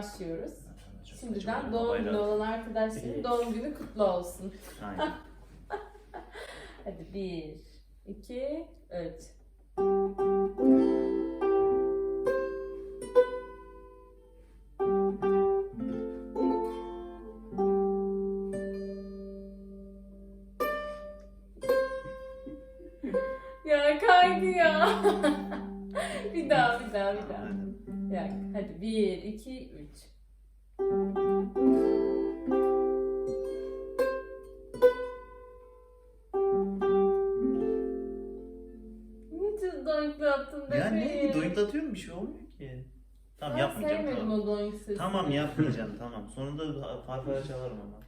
başlıyoruz. Çok Şimdiden doğum günü olan arkadaşların doğum günü kutlu olsun. Aynen. Hadi bir, iki, üç. ya kaydı ya. bir daha, bir daha, bir daha. Ya, hadi bir, iki, üç. Niçin doinklattın bebeğim? Ya ne? Doinklatıyorum bir şey olmuyor ki. Tamam Ben yapmayacağım sevmedim tamam. o doink sesini. Tamam yapmayacağım tamam. Sonunda farfara çalarım ama.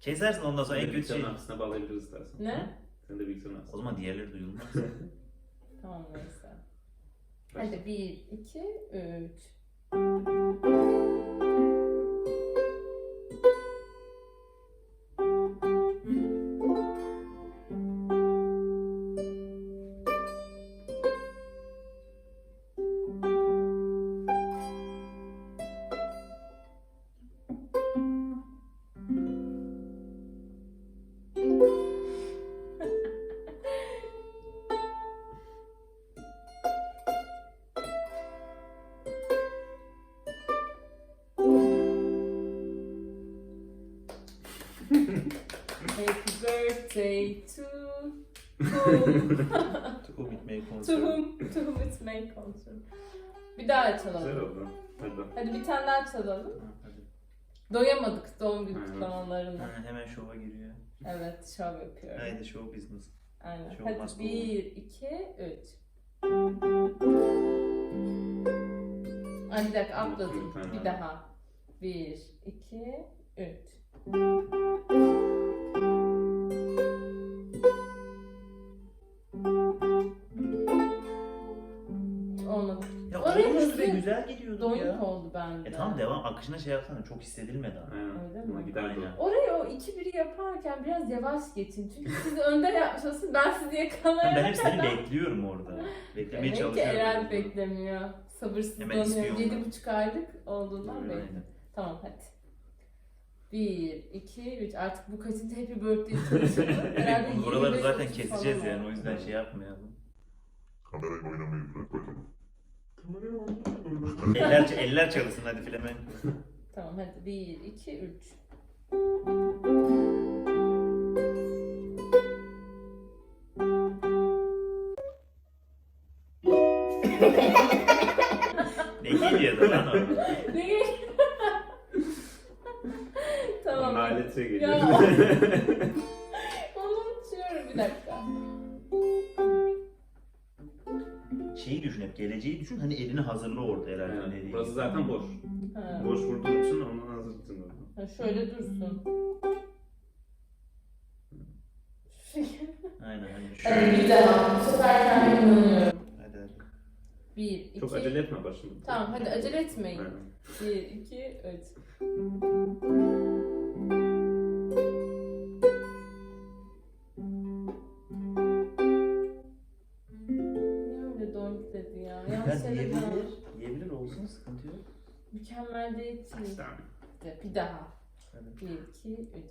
Kesersin ondan sonra Sen en kötü şey. arkasına bağlayabiliriz istersen. Ne? Sen de bilgisayarın O zaman diğerleri duyulmaz. Tamam neyse. Hadi bir, iki, üç. Birthday to whom? To whom it may to concern. whom? To whom it may concern. Bir daha Güzel çalalım. oldu. Hadi. Hadi bir tane daha çalalım. Ha, hadi. Doyamadık doğum günü Hı. kutlamalarına. Ha, hemen şova giriyor. Evet, şov yapıyorum. Haydi show business. Aynen. Show Hadi must go bir, iki, üç. Ay bir dakika atladım. Bir daha. Bir, iki, üç. Oraya güzel gidiyordu Doink ya. oldu bende. E tamam devam akışına şey yapsana çok hissedilmedi ama. Öyle mi? Ama gider Aynen. Orayı o 2-1'i yaparken biraz yavaş geçin. Çünkü siz önde yapmış olsun ben sizi yakalayana Ben hep seni kadar- bekliyorum orada. Beklemeye Demek ki çalışıyorum. Eren beklemiyor. Hemen Sabırsızlanıyor. istiyor Yedi onu. buçuk aylık olduğundan. Aynen. Tamam hadi. Bir, iki, üç. Artık bu kaçıncı happy birthday çalışalım. Herhalde Buraları 25, zaten 30 keseceğiz falan yani o yüzden şey yapmayalım. Kamerayla oynamayı bırak bakalım. Eller, eller çalışsın hadi filemen. Tamam hadi. Bir, iki, üç. Ne geliyordu lan orada? Ne? tamam. Nalet şey geliyor. Ya. Onu unutuyorum bir dakika. Şeyi düşün hep geleceği düşün hani elini hazırla orada herhalde. Aynen. nereye Burası zaten boş. Ha. Boş vurduğun için ondan hazır tutun. Ha, şöyle dursun. Aynen hani şu. Hadi bir daha. Bu sefer kendime inanıyorum. Hadi hadi. Bir, iki. Çok acele etme başında. Tamam hadi acele etmeyin. Aynen. Bir, iki, üç. Yanlış yere yiyebilir. ben- Yiyebilir olsun sıkıntı yok. Mükemmel değil ki. Tane? Bir daha. Hadi. Bir, iki, üç.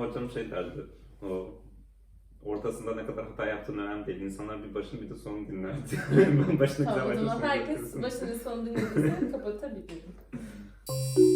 Hocam şey derdi. O ortasında ne kadar hata yaptığın önemli değil. İnsanlar bir başını bir de sonunu dinler. Ben başını Tamam o güzel zaman başını herkes başını sonu dinlediyse kapatabilirim.